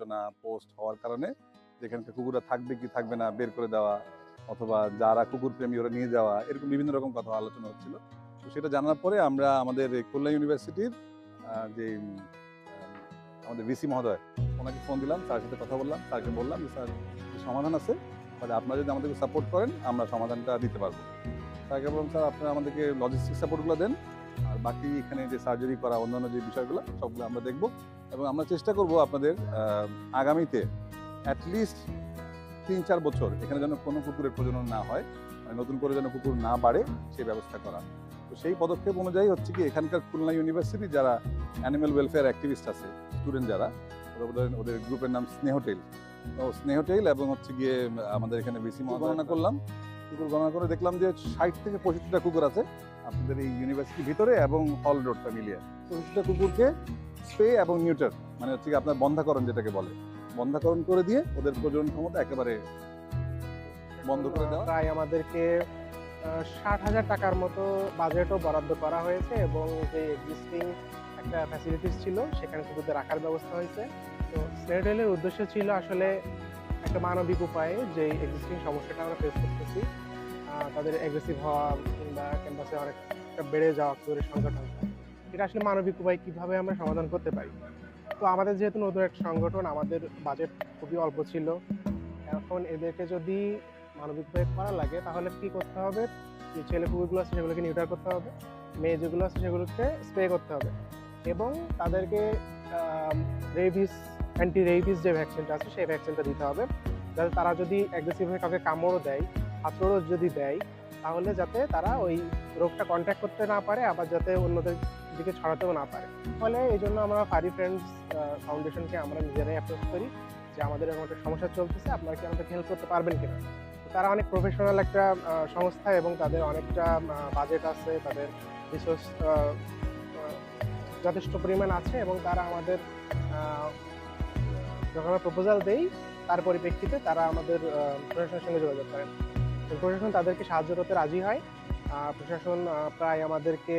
আলোচনা পোস্ট হওয়ার কারণে যেখানকার কুকুররা থাকবে কি থাকবে না, বের করে দেওয়া অথবা যারা কুকুর প্রেমী ওরা নিয়ে যাওয়া, এরকম বিভিন্ন রকম কথা আলোচনা হচ্ছিল। তো সেটা জানার পরে আমরা আমাদের খুলনা ইউনিভার্সিটির যে আমাদের ভিসি মহোদয়, ওনাকে ফোন দিলাম তার সাথে কথা বললাম তাকে বললাম স্যার সমাধান আছে? তাহলে আপনারা যদি আমাদেরকে সাপোর্ট করেন, আমরা সমাধানটা দিতে পারব। তাকে বললাম, স্যার, আপনারা আমাদেরকে লজিস্টিক সাপোর্টগুলো দেন। বাকি এখানে যে সার্জারি করা অন্যান্য যে বিষয়গুলো সবগুলো আমরা দেখব এবং আমরা চেষ্টা করব আপনাদের আগামীতে অ্যাটলিস্ট তিন চার বছর এখানে যেন কোনো কুকুরের প্রজনন না হয় মানে নতুন করে যেন কুকুর না বাড়ে সেই ব্যবস্থা করা। তো সেই পদক্ষেপ অনুযায়ী হচ্ছে কি এখানকার খুলনা ইউনিভার্সিটি যারা অ্যানিম্যাল ওয়েলফেয়ার অ্যাক্টিভিস্ট আছে স্টুডেন্ট যারা ওদের গ্রুপের নাম স্নেহটেল তো স্নেহটেল এবং হচ্ছে গিয়ে আমাদের এখানে বেশি গণনা করলাম। কুকুর গণনা করে দেখলাম যে ষাট থেকে পঁয়ষট্টিটা কুকুর আছে আপনাদের এই ইউনিভার্সিটির ভিতরে এবং হল রোডটা মিলিয়ে। পঁচিশটা কুকুরকে স্প্রে এবং নিউটার মানে হচ্ছে আপনার বন্ধাকরণ যেটাকে বলে, বন্ধাকরণ করে দিয়ে ওদের প্রজনন ক্ষমতা একেবারে বন্ধ করে দেওয়া। প্রায় আমাদেরকে ষাট হাজার টাকার মতো বাজেটও বরাদ্দ করা হয়েছে এবং যে এক্সিস্টিং একটা ফ্যাসিলিটিস ছিল, সেখানে কুকুরদের রাখার ব্যবস্থা হয়েছে। তো স্নেডেলের উদ্দেশ্য ছিল আসলে একটা মানবিক উপায়ে যে এক্সিস্টিং সমস্যাটা আমরা ফেস করতেছি তাদের অ্যাগ্রেসিভ হওয়া কিংবা ক্যাম্পাসে অনেকটা বেড়ে যাওয়া সংখ্যা টংখ্যা এটা আসলে মানবিক উপায় কীভাবে আমরা সমাধান করতে পারি? তো আমাদের যেহেতু নতুন একটা সংগঠন, আমাদের বাজেট খুবই অল্প ছিল। এখন এদেরকে যদি মানবিক উপায়ে করা লাগে, তাহলে কি করতে হবে? যে ছেলে কুকুরগুলো আছে, সেগুলোকে নিউটার করতে হবে। মেয়ে যেগুলো আছে, সেগুলোকে স্প্রে করতে হবে। এবং তাদেরকে রেবিস অ্যান্টি রেবিস যে ভ্যাকসিনটা আছে, সেই ভ্যাকসিনটা দিতে হবে। যাতে তারা যদি অ্যাগ্রেসিভ কাউকে কামড়ও দেয় হাতড়ও যদি দেয়, তাহলে যাতে তারা ওই রোগটা কন্ট্যাক্ট করতে না পারে, আবার যাতে অন্যদের দিকে ছড়াতেও না পারে। ফলে এই জন্য আমরা ফারি ফ্রেন্ডস ফাউন্ডেশনকে আমরা নিজেরাই অ্যাপ্রোচ করি যে আমাদের এরকম একটা সমস্যা চলতেছে, আপনারা কি আমাদেরকে হেল্প করতে পারবেন কিনা? তারা অনেক প্রফেশনাল একটা সংস্থা এবং তাদের অনেকটা বাজেট আছে, তাদের রিসোর্স যথেষ্ট পরিমাণ আছে এবং তারা আমাদের যখন আমরা প্রপোজাল দেই, তার পরিপ্রেক্ষিতে তারা আমাদের প্রশাসনের সঙ্গে যোগাযোগ করেন। প্রশাসন তাদেরকে সাহায্য করতে রাজি হয়। প্রশাসন প্রায় আমাদেরকে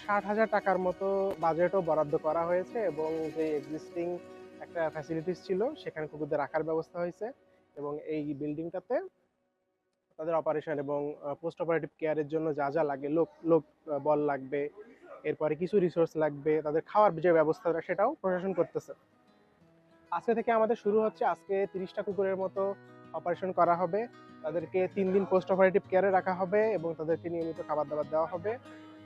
ষাট হাজার টাকার মতো বাজেটও বরাদ্দ করা হয়েছে এবং যে এক্সিস্টিং একটা ফ্যাসিলিটিস ছিল, সেখানে কুকুরদের রাখার ব্যবস্থা হয়েছে এবং এই বিল্ডিংটাতে তাদের অপারেশন এবং পোস্ট অপারেটিভ কেয়ারের জন্য যা যা লাগে, লোক লোক বল লাগবে, এরপরে কিছু রিসোর্স লাগবে, তাদের খাওয়ার যে ব্যবস্থাটা সেটাও প্রশাসন করতেছে। আজকে থেকে আমাদের শুরু হচ্ছে। আজকে তিরিশটা কুকুরের মতো অপারেশন করা হবে। তাদেরকে তিন দিন পোস্ট অপারেটিভ কেয়ারে রাখা হবে এবং তাদেরকে নিয়মিত খাবার দাবার দেওয়া হবে।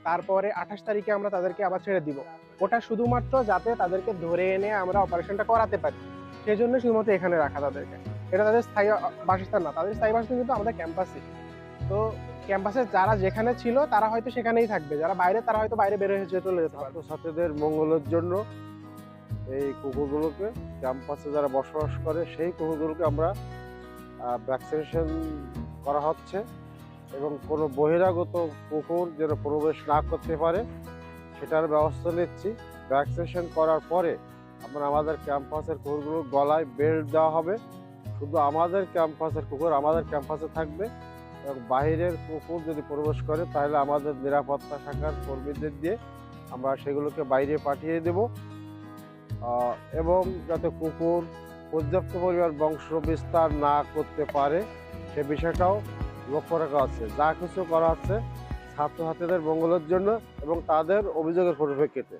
তারপরে আঠাশ তারিখে আমরা তাদেরকে আবার ছেড়ে দিব। ওটা শুধুমাত্র যাতে তাদেরকে ধরে এনে আমরা অপারেশনটা করাতে পারি। সেই জন্য শুধুমাত্র এখানে রাখা তাদেরকে। এটা তাদের স্থায়ী বাসস্থান না। তাদের স্থায়ী বাসস্থান কিন্তু আমাদের ক্যাম্পাসে তো ক্যাম্পাসে যারা যেখানে ছিল তারা হয়তো সেখানেই থাকবে। যারা বাইরে তারা হয়তো বাইরে বের হয়ে চলে যেতে পারবে। ছাত্রছাত্রীদের মঙ্গলের জন্য এই কুকুরগুলোকে ক্যাম্পাসে যারা বসবাস করে, সেই কুকুরগুলোকে আমরা ভ্যাকসিনেশন করা হচ্ছে এবং কোনো বহিরাগত কুকুর যেন প্রবেশ না করতে পারে, সেটার ব্যবস্থা নিচ্ছি। ভ্যাকসিনেশন করার পরে আমরা আমাদের ক্যাম্পাসের কুকুরগুলোর গলায় বেল্ট দেওয়া হবে। শুধু আমাদের ক্যাম্পাসের কুকুর, আমাদের ক্যাম্পাসে থাকবে এবং বাইরের কুকুর যদি প্রবেশ করে, তাহলে আমাদের নিরাপত্তা শাখার কর্মীদের দিয়ে আমরা সেগুলোকে বাইরে পাঠিয়ে দেব। এবং যাতে কুকুর পর্যাপ্ত পরিমাণ বংশ বিস্তার না করতে পারে, সে বিষয়টাও লক্ষ্য রাখা আছে। যা কিছু করা হচ্ছে ছাত্রছাত্রীদের মঙ্গলের জন্য এবং তাদের অভিযোগের পরিপ্রেক্ষিতে।